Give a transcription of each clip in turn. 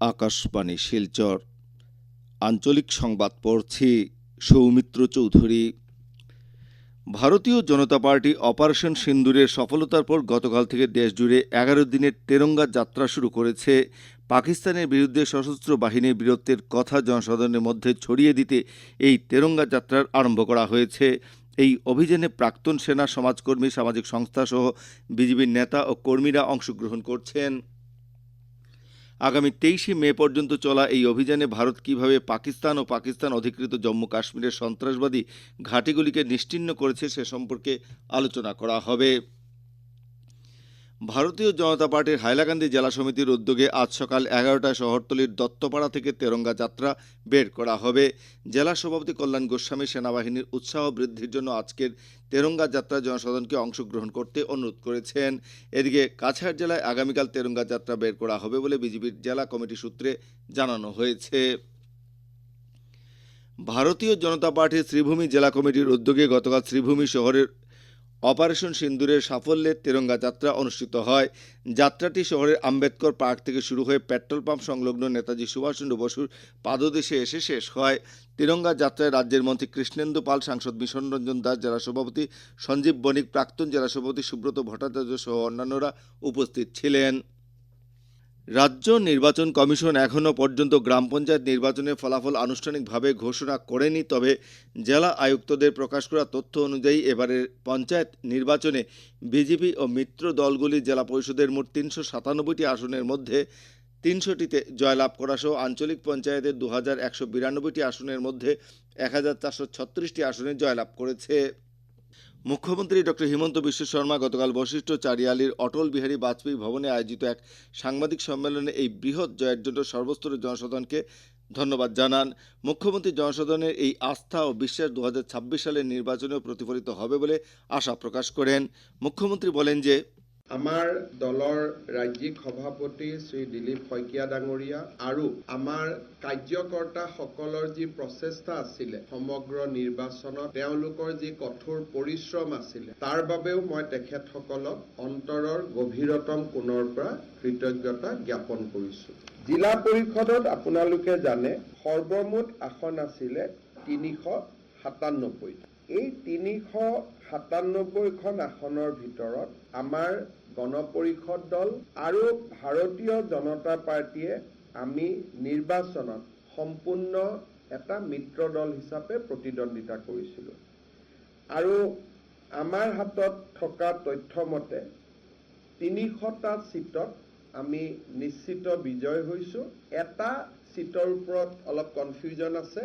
আকাশবাণী শিলচর। আঞ্চলিক সংবাদ পড়ছি সৌমিত্র চৌধুরী। ভারতীয় জনতা পার্টি অপারেশন সিন্দুরের সফলতার পর গতকাল থেকে দেশজুড়ে এগারো দিনের তেরঙ্গা যাত্রা শুরু করেছে। পাকিস্তানের বিরুদ্ধে সশস্ত্র বাহিনীর বীরত্বের কথা জনসাধারণের মধ্যে ছড়িয়ে দিতে এই তেরঙ্গা যাত্রার আরম্ভ করা হয়েছে। এই অভিযানে প্রাক্তন সেনা, সমাজকর্মী, সামাজিক সংস্থা সহ বিজেপির নেতা ও কর্মীরা অংশগ্রহণ করছেন। আগামী তেইশে মে পর্যন্ত চলা এই অভিযানে ভারত কীভাবে পাকিস্তান ও পাকিস্তান অধিকৃত জম্মু কাশ্মীরের সন্ত্রাসবাদী ঘাঁটিগুলিকে নিশ্চিহ্ন করেছে সে সম্পর্কে আলোচনা করা হবে। ভারতীয় জনতা পার্টির হাইলাকান্দি জেলা সমিতির উদ্যোগে আজ সকাল এগারোটায় শহরতলির দত্তপাড়া থেকে তেরঙ্গা যাত্রা বের করা হবে। জেলা সভাপতি কল্যাণ গোস্বামী সেনাবাহিনীর উৎসাহ বৃদ্ধির জন্য আজকের তেরঙ্গা যাত্রা জনসাধারণকে অংশগ্রহণ করতে অনুরোধ করেছেন। এদিকে কাছাড় জেলায় আগামীকাল তেরঙ্গা যাত্রা বের করা হবে বলে বিজেপির জেলা কমিটি সূত্রে জানানো হয়েছে। ভারতীয় জনতা পার্টির শ্রীভূমি জেলা কমিটির উদ্যোগে গতকাল শ্রীভূমি শহরের অপারেশন সিন্দুরের সাফল্যের তেরঙ্গা যাত্রা অনুষ্ঠিত হয়। যাত্রাটি শহরের আম্বেদকর পার্ক থেকে শুরু হয়ে পেট্রোল পাম্প সংলগ্ন নেতাজি সুভাষচন্দ্র বসুর পাদদেশে এসে শেষ হয়। তেরঙ্গা যাত্রায় রাজ্যের মন্ত্রী কৃষ্ণেন্দু পাল, সাংসদ মিশন রঞ্জন দাস, জেলা সভাপতি সঞ্জীব বণিক, প্রাক্তন জেলা সভাপতি সুব্রত ভট্টাচার্য সহ অন্যান্যরা উপস্থিত ছিলেন। রাজ্য নির্বাচন কমিশন এখনও পর্যন্ত গ্রাম পঞ্চায়েত নির্বাচনের ফলাফল আনুষ্ঠানিকভাবে ঘোষণা করেনি, তবে জেলা আয়ুক্তদের প্রকাশ করা তথ্য অনুযায়ী এবারের পঞ্চায়েত নির্বাচনে বিজেপি ও মিত্র দলগুলি জেলা পরিষদের মোট তিনশো সাতানব্বইটি আসনের মধ্যে তিনশোটিতে জয়লাভ করা সহ আঞ্চলিক পঞ্চায়েতের দু হাজার একশো বিরানব্বইটি আসনের মধ্যে এক হাজার চারশো ছত্রিশটি আসনে জয়লাভ করেছে। মুখ্যমন্ত্রী ডক্টর হিমন্ত বিশ্ব শর্মা গতকাল বশিষ্ঠ চারিয়ালির অটল বিহারী বাজপেয়ী ভবনে আয়োজিত এক সাংবাদিক সম্মেলনে এই বৃহৎ জয়ের জন্য সর্বস্তরের জনসাধারণকে ধন্যবাদ জানান। মুখ্যমন্ত্রী জনসাধারণের এই আস্থা ও বিশ্বাস দু হাজার ছাব্বিশ সালের নির্বাচনেও প্রতিফলিত হবে বলে আশা প্রকাশ করেন। মুখ্যমন্ত্রী বলেন যে আমাৰ দলৰ ৰাজ্যিক সভাপতি শ্ৰী দিলীপ শইকীয়া ডাঙৰীয়া আৰু আমাৰ কাৰ্যকৰ্তাসকলৰ যি প্ৰচেষ্টা আছিলে সমগ্ৰ নিৰ্বাচনত তেওঁলোকৰ যি কঠোৰ পৰিশ্ৰম আছিলে তাৰ বাবেও মই তেখেতসকলক অন্তৰৰ গভীৰতম কোণৰ পৰা কৃতজ্ঞতা জ্ঞাপন কৰিছো। জিলা পৰিষদত আপোনালোকে জানে সৰ্বমুঠ আসন আছিলে তিনিশ সাতান্নব্বৈটা। এই তিনিশ সাতান্নব্বৈখন আসনৰ ভিতৰত আমাৰ গণ পৰিষদ দল আৰু ভাৰতীয় জনতা পাৰ্টীয়ে আমি নিৰ্বাচনত সম্পূৰ্ণ এটা মিত্ৰ দল হিচাপে প্ৰতিদ্বন্দ্বিতা কৰিছিলোঁ। আৰু আমাৰ হাতত থকা তথ্য মতে তিনিশটা চিটত আমি নিশ্চিত বিজয় হৈছোঁ। এটা চিটৰ ওপৰত অলপ কনফিউজন আছে।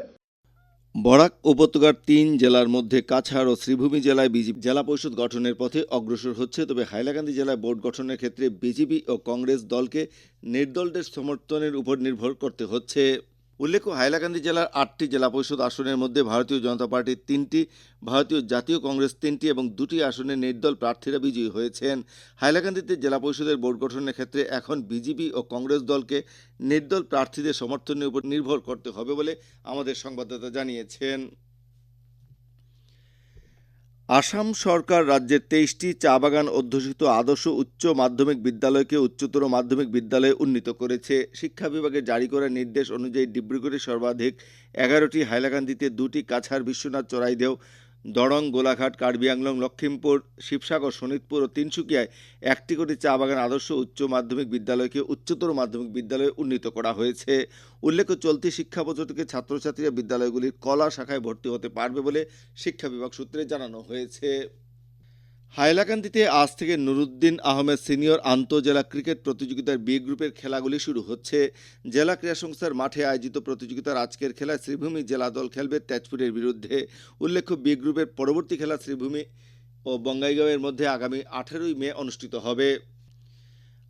বরাক উপত্যকার তিন জেলার মধ্যে কাছাড় ও শ্রীভূমি জেলায় বিজেপি জেলা পরিষদ গঠনের পথে অগ্রসর হচ্ছে, তবে হাইলাকান্দি জেলায় বোর্ড গঠনের ক্ষেত্রে বিজেপি ও কংগ্রেস দলকে নির্দলদের সমর্থনের উপর নির্ভর করতে হচ্ছে। উল্লেখ্য, হাইলাকান্দি জেলার আটটি জেলা পরিষদ আসনের মধ্যে ভারতীয় জনতা পার্টির তিনটি, ভারতীয় জাতীয় কংগ্রেস তিনটি এবং দুটি আসনে নির্দল প্রার্থীরা বিজয়ী হয়েছেন। হাইলাকান্দিতে জেলা পরিষদের বোর্ড গঠনের ক্ষেত্রে এখন বিজেপি ও কংগ্রেস দলকে নির্দল প্রার্থীদের সমর্থনের উপর নির্ভর করতে হবে বলে আমাদের সংবাদদাতা জানিয়েছেন। আসাম সরকার রাজ্যের তেইশটি চা বাগান অধ্যুষিত আদর্শ উচ্চ মাধ্যমিক বিদ্যালয়কে উচ্চতর মাধ্যমিক বিদ্যালয়ে উন্নীত করেছে। শিক্ষা বিভাগে জারি করা নির্দেশ অনুযায়ী ডিব্রুগড়ে সর্বাধিক এগারোটি হাইলাকান্দিতে দুটি কাছাড় বিশ্বনাথ চড়াইদেও দরং গোলাঘাট কার্বি আংলং লক্ষিমপুর, শিবসাগর শোনিতপুর ও তিনসুকিয়ায় একটি করে চা বাগান আদর্শ উচ্চ মাধ্যমিক বিদ্যালয়কে উচ্চতর মাধ্যমিক বিদ্যালয়ে উন্নীত করা হয়েছে। উল্লেখ্য, চলতি শিক্ষা বছর থেকে ছাত্রছাত্রীরা বিদ্যালয়গুলির কলা শাখায় ভর্তি হতে পারবে বলে শিক্ষা বিভাগ সূত্রে জানানো হয়েছে। হাইলাকান্দিতে আজ থেকে নুরুদ্দিন আহমেদ সিনিয়র আন্তঃজেলা ক্রিকেট প্রতিযোগিতার বি গ্রুপের খেলাগুলি শুরু হচ্ছে। জেলা ক্রীড়া সংস্থার মাঠে আয়োজিত প্রতিযোগিতার আজকের খেলায় শ্রীভূমি জেলা দল খেলবে তেজপুরের বিরুদ্ধে। উল্লেখ্য, বি গ্রুপের পরবর্তী খেলা শ্রীভূমি ও বঙ্গাইগাঁওয়ের মধ্যে আগামী আঠেরোই মে অনুষ্ঠিত হবে।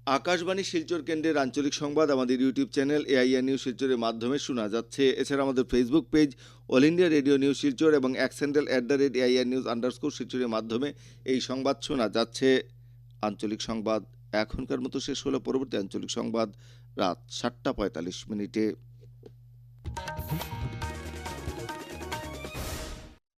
আকাশবাণী শিলচর কেন্দ্রের আঞ্চলিক সংবাদ, আমাদের ইউটিউব চ্যানেল এআইআর নিউজ শিলচরের মাধ্যমে শোনা যাচ্ছে। এছাড়া আমাদের Facebook page All India Radio News Silchar এবং X handle at the rate AIR news underscore শিলচরের মাধ্যমে এই সংবাদ শোনা যাচ্ছে। আঞ্চলিক সংবাদ এখনকার মতো শেষ হলো। পরবর্তী আঞ্চলিক সংবাদ রাত সাতটা পঁয়তাল্লিশ মিনিটে।